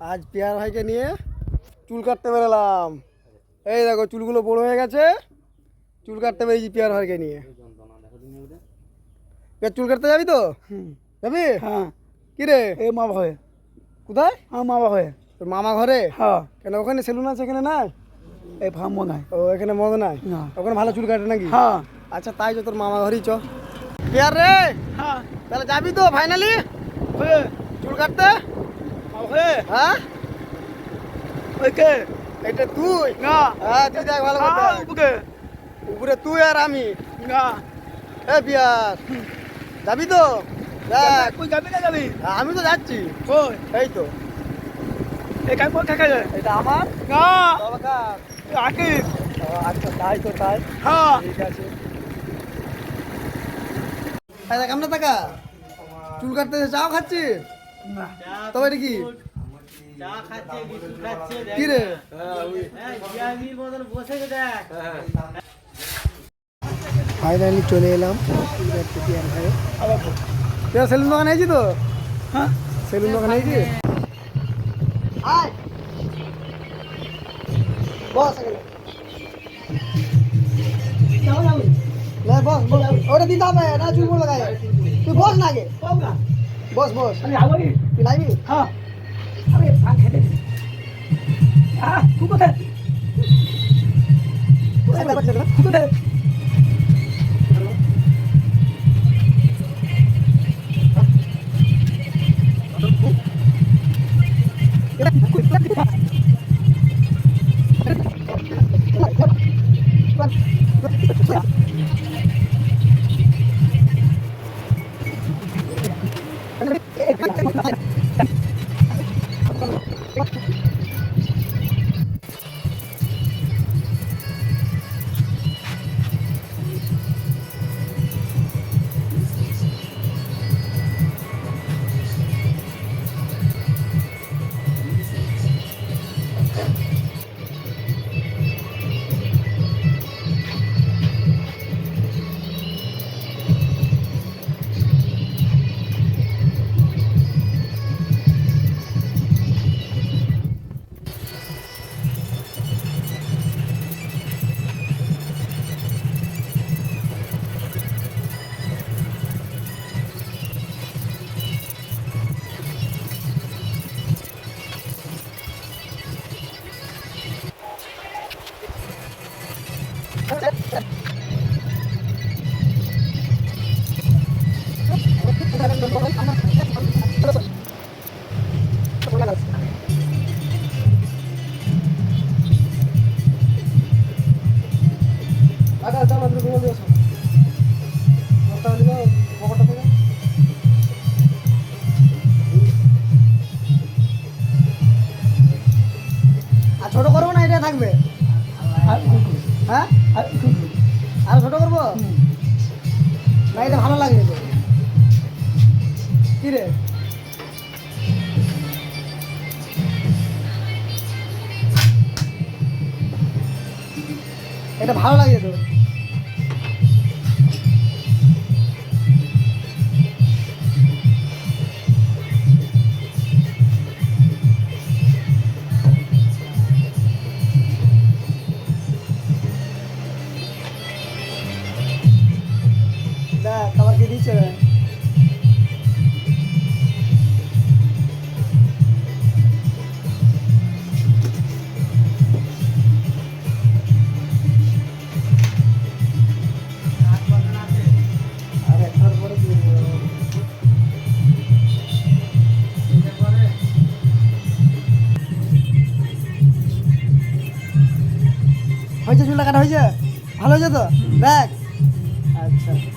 আজ পেয়ার ভাইকে নিয়ে চুল কাটতে বেরোলাম। এই দেখো চুলগুলো বড় হয়ে গেছে। চুল কাটতে বেরিয়েছি পেয়ার ভাইকে নিয়ে। পেয়ার চুল কাটতে যাবি তো? যাবি? হ্যাঁ। কি রে? এই মা ভয়ে কোথায়? হ্যাঁ মা ভয়ে তোর মামা ঘরে? হ্যাঁ। কেন ওখানে সেলুন আছে এখানে নাই? এই ফার্ম নাই। ও এখানে মদ নাই? না। ওখানে ভালো চুল কাটে নাকি? হ্যাঁ। আচ্ছা তাই তো তোর মামা ঘরেই চ। পেয়ার রে! হ্যাঁ। তাহলে যাবি তো ফাইনালি চুল কাটতে? হ্যাঁ? ওই কে? এটা তুই? না। হ্যাঁ তুই দেখ ভালো কথা হ্যাঁ উপরে তুই আর আমি। না। এ যাবি তো? দেখ। কই যাবি না যাবি? আমি তো যাচ্ছি। কই? এই তো। যায়? এটা আমার? না। বাবা আকি আচ্ছা তাই তো তাই। হ্যাঁ। ঠিক আছে। দেখ আমরা টাকা। চুল কাটতে চাও খাচ্ছি না। তবে এটা কি? কি? রে? ফাইনালি চলে এলাম চুল কাটতে পিয়ার ভাই আবার পিয়ার সেলুন দোকানে আছি তো? হ্যাঁ। সেলুন দোকানে আছি? আয়। বস এখানে। লে, বস বস ওটা দিতে হবে না চুল বলে গায়ে তুই বস না আগে। পাবনা বস বস। আমি আবি তুই লাইবি হ্যাঁ। আরে পান খেতে। আহ তুই কোথায়? কোথায় Thank you. ছোট করব না এটা থাকবে। হ্যাঁ? আর ছোট করব? না এটা ভালো লাগে কি রে? এটা ভালো লাগে তো। দেখ আবার কি দিচ্ছে আর একটার পরে দিয়ে দেবো। হয়েছে, চুলটা কাটা হয়েছে? ভালো হয়েছে তো? দেখ। আচ্ছা।